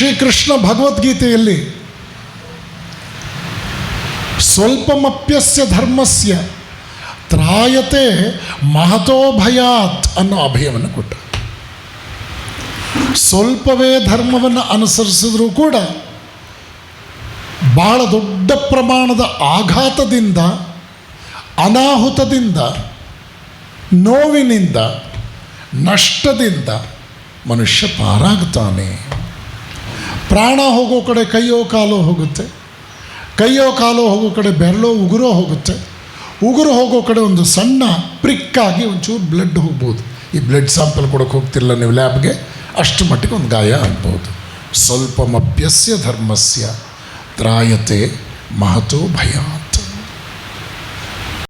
ಶ್ರೀಕೃಷ್ಣ ಭಗವದ್ಗೀತೆಯಲ್ಲಿ ಸ್ವಲ್ಪಮಪ್ಯಸ್ಯ ಧರ್ಮಸ್ಯ ತ್ರಾಯತೆ ಮಹತೋ ಭಯಾತ್ ಅನ್ನೋ ಅಭಯವನ್ನು ಕೊಟ್ಟ. ಸ್ವಲ್ಪವೇ ಧರ್ಮವನ್ನು ಅನುಸರಿಸಿದ್ರೂ ಕೂಡ ಬಹಳ ದೊಡ್ಡ ಪ್ರಮಾಣದ ಆಘಾತದಿಂದ, ಅನಾಹುತದಿಂದ, ನೋವಿನಿಂದ, ನಷ್ಟದಿಂದ ಮನುಷ್ಯ ಪಾರಾಗ್ತಾನೆ. ಪ್ರಾಣ ಹೋಗೋ ಕಡೆ ಕೈಯೋ ಕಾಲೋ ಹೋಗುತ್ತೆ. ಕೈಯೋ ಕಾಲೋ ಹೋಗೋ ಕಡೆ ಬೆರಳೋ ಉಗುರೋ ಹೋಗುತ್ತೆ. ಉಗುರು ಹೋಗೋ ಕಡೆ ಒಂದು ಸಣ್ಣ ಪ್ರಿಕ್ಕಾಗಿ ಒಂಚೂರು ಬ್ಲಡ್ ಹೋಗ್ಬೋದು. ಈ ಬ್ಲಡ್ ಸ್ಯಾಂಪಲ್ ಕೊಡೋಕೆ ಹೋಗ್ತಿಲ್ಲ ನೀವು ಲ್ಯಾಬ್ಗೆ ಅಷ್ಟು ಮಟ್ಟಿಗೆ ಒಂದು ಗಾಯ ಆಗ್ಬೋದು. ಸ್ವಲ್ಪಮಪ್ಯಸ್ಯ ಧರ್ಮಸ್ಯ ತ್ರಾಯತೆ ಮಹತೋ ಭಯಾತ್